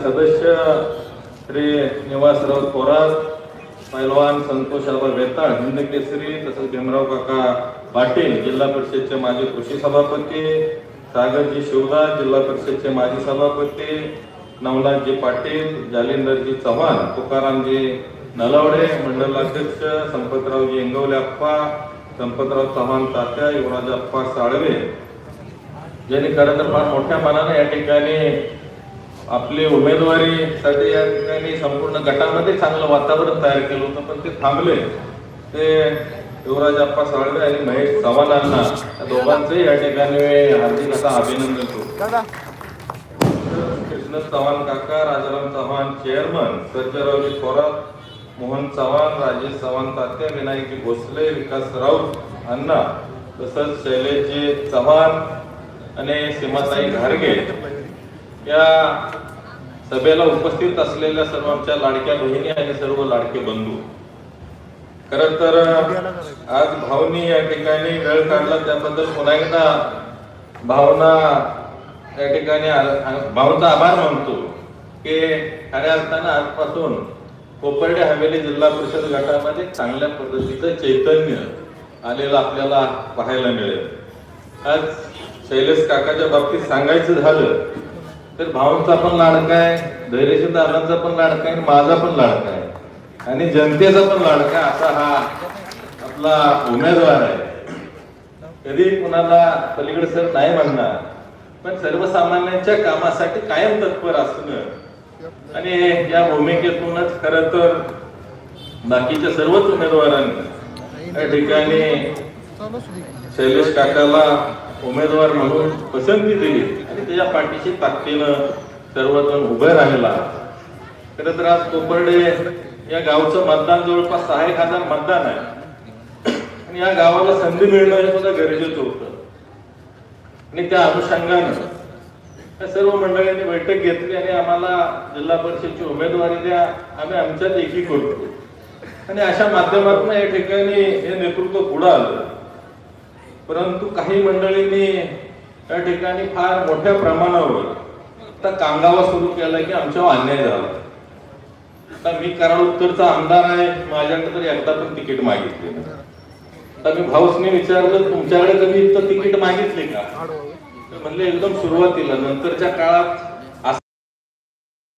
सदस्य श्री निवासराव थोरात पैलवान संतोष आबा वेताळ हिंद केसरी तसंच भीमराव काका पाटील जिल्हा परिषदचे माजी कृषी सभापती सागरजी शिवदास जिल्हा परिषदचे माजी सभापती नवनाथजी पाटील जालिंदरजी चव्हाण तुकारामजी नलावडे मंडलाध्यक्ष संपतरावजी इंगवले अप्पा संपतराव चव्हाण तात्या युवराज अप्पा साळवे. यांनी खरं तर फार मोठ्या मनाने या ठिकाणी आपली उमेदवारीसाठी या ठिकाणी संपूर्ण गटामध्ये चांगलं वातावरण तयार केलं होतं पण ते थांबले. ते युवराज अप्पा साळवे आणि महेश चव्हाणांना या दोघांचंही या ठिकाणी हार्दिक असा अभिनंदन करतो. कृष्ण चव्हाण काका राजाराम चव्हाण चेअरमन सर्जरावजी थोरात मोहन चव्हाण राजेश चव्हाण तात्या विनायकजी भोसले विकास राऊत अण्णा तसंच शैलेशजी चव्हाण आणि सीमाताई घारगे. या सभेला उपस्थित असलेल्या सर्व आमच्या लाडक्या बहिणी आणि सर्व लाडके बंधू. खर तर आज भावनी या ठिकाणी वेळ काढला त्याबद्दल पुन्हा एकदा भावना या ठिकाणी आ- भावचा आभार मानतो की खऱ्या अर्थानं आजपासून कोपर्डे हवेली जिल्हा परिषद गटामध्ये चांगल्या पद्धतीचं चैतन्य आलेलं आपल्याला पाहायला मिळेल. आज शैलेश काकाच्या बाबतीत सांगायचं झालं तर भावांचा पण लाडका आहे धैर्यशील दादांचा पण लाडका आहे माझा पण लाडका आहे. आणि जनतेचा पण लाडका असा हा आपला उमेदवार आहे. कधी कुणाला पलीकडे सर नाही म्हणणार पण सर्वसामान्यांच्या कामासाठी कायम तत्पर असणं आणि या भूमिकेतूनच खर तर बाकीच्या सर्वच उमेदवारांनी या ठिकाणी शैलेश काकाला उमेदवार म्हणून पसंती दिली आणि त्याच्या पाठीशी ताकदीनं सर्वजण उभे राहिला. खरं तर आज कोपर्डे या गावचं मतदान जवळपास सहा एक हजार मतदान आहे. आणि या गावाला संधी मिळणं हे सुद्धा गरजेचं होतं. आणि त्या अनुषंगानं या सर्व मंडळींनी बैठक घेतली आणि आम्हाला जिल्हा परिषदची उमेदवारी द्या. आम्ही आमच्या एकी करतो आणि अशा माध्यमातून या ठिकाणी हे नेतृत्व पुढं आलं. परंतु काही मंडळींनी त्या ठिकाणी फार मोठ्या प्रमाणावर आता कांगावा सुरू केला की आमच्यावर अन्याय झाला. आता मी कराड उत्तरचा आमदार आहे माझ्याकडे तरी एकदा पण तिकीट मागितले आता मी भाऊसने विचारलं तुमच्याकडे कधी इथं तिकीट मागितले का? म्हणले एकदम सुरुवातीला नंतरच्या काळात